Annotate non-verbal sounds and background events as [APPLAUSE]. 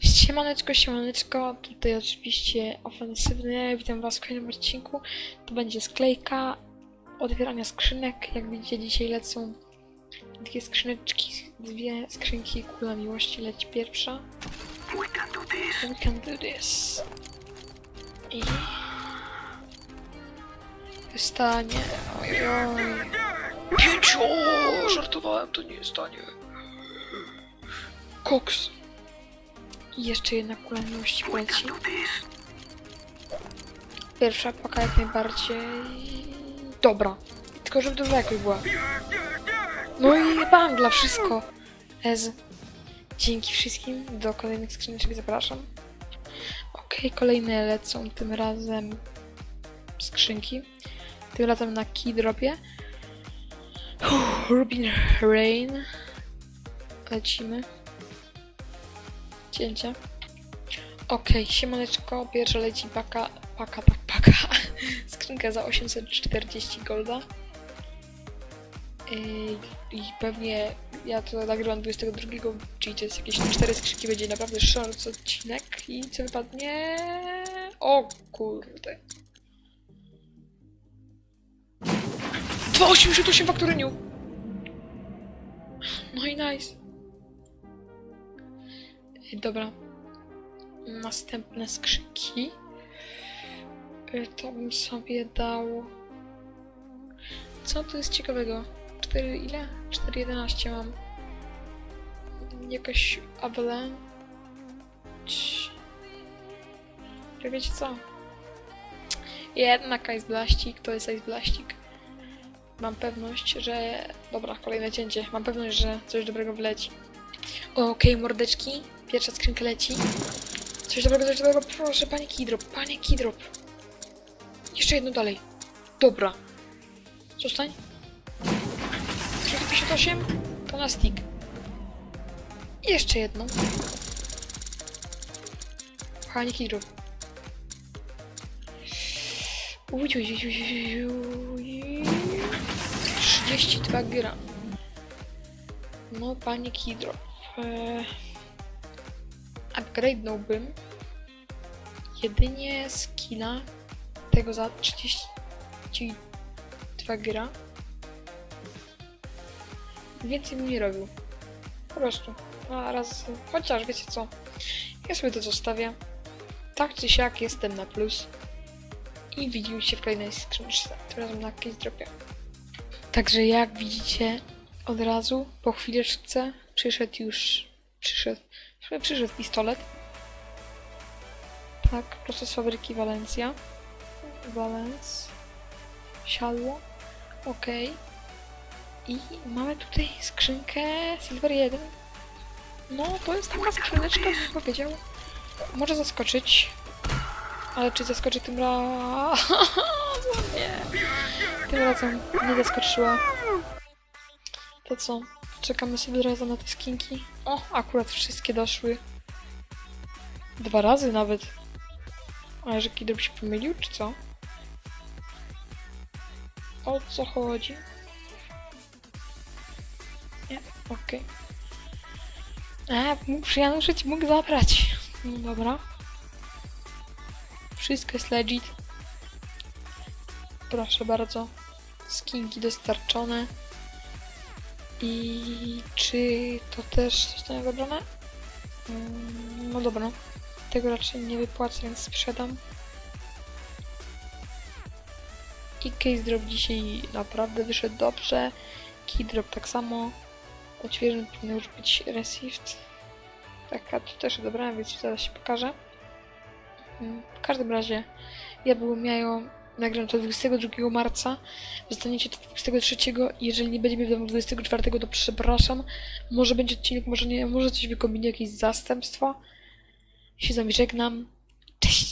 Siemaneczko, siemaneczko, tutaj oczywiście ofensywny, witam was w kolejnym odcinku. To będzie sklejka otwierania skrzynek, jak widzicie dzisiaj lecą dwie skrzyneczki, dwie skrzynki kula miłości, leci pierwsza. We can do this. We can do this. I... Stanie, ojoj. Pięciu! Żartowałem, to nie jest stanie. Koks. I jeszcze jedna kula miłości poleci. Pierwsza paka jak najbardziej... Dobra. Tylko żeby dużo jakoś była. No i bangla, wszystko. Ez. Dzięki wszystkim. Do kolejnych skrzyneczek zapraszam. Okej, kolejne lecą tym razem skrzynki. Tym razem na keydropie. Rubin Rain. Lecimy. Cięcie. Okej, siemaneczko, pierwsza leci paka, paka, tak, paka. [LAUGHS] Skrzynka za 840 golda. Yy, I pewnie ja to nagrywam 22, czyli to jest jakieś 4 skrzynki, będzie naprawdę short odcinek. I co wypadnie? O kurde. 2,88 w aktoryniu! No i nice. Dobra, następne skrzynki. Y, To bym sobie dał. Co tu jest ciekawego? 4 ile? 4,11 mam. Jakaś avalanche. Czy Wiecie co? Jednak Ice Blastik to jest Ice Blastik. Mam pewność, że. Dobra, kolejne cięcie. Mam pewność, że coś dobrego wleci. Okej, mordeczki. Pierwsza skrzynka leci. Coś dobrego, coś dobrego. Proszę, panie Kidrop, panie Kidrop. Jeszcze jedno dalej. Dobra. Zostań. 358 to na stick. Jeszcze jedno. Panie Kidrop. Uj, uj, uj, uj, uj, uj. 32 gram. No, panie Kidrop. Eee, upgrade'nąłbym jedynie skilla tego za 32 gra. Więcej bym nie robił. Po prostu. A raz, chociaż wiecie co, ja sobie to zostawię. Tak czy siak jestem na plus. I widzimy się w kolejnej skrzynce, tym razem na case dropie. Także jak widzicie, od razu, po chwileczce, przyszedł już, przyszedł, przyszedł pistolet. Tak, prosto z fabryki Valencia. Valence. Siadło. Ok. I mamy tutaj skrzynkę Silver 1. No, to jest taka skrzyneczka, bym powiedział. Może zaskoczyć. Ale czy zaskoczy tym razem? [LAUGHS] Nie. Tym razem nie zaskoczyła. To co? Czekamy sobie razem na te skinki. O, akurat wszystkie doszły. Dwa razy nawet. A że Kidrop się pomylił, czy co? O co chodzi? Nie, okej. A, mógł przyjanuszyć, mógł zabrać. No dobra. Wszystko jest legit. Proszę bardzo. Skinki dostarczone. I czy to też zostanie zabrane? Mm, No dobra. Tego raczej nie wypłacę, więc sprzedam. I case drop dzisiaj naprawdę wyszedł dobrze. Key drop tak samo. Odświeżony powinien już być received. Taka to też dobrałem, więc zaraz się pokażę. Mm, W każdym razie ja byłem miało nagram to 22 marca. Zostaniecie to 23. Jeżeli nie będzie mnie wiadomo 24, to przepraszam. Może będzie odcinek, może nie, może coś wykombinuję, jakieś zastępstwo. Ja się z wami żegnam. Cześć!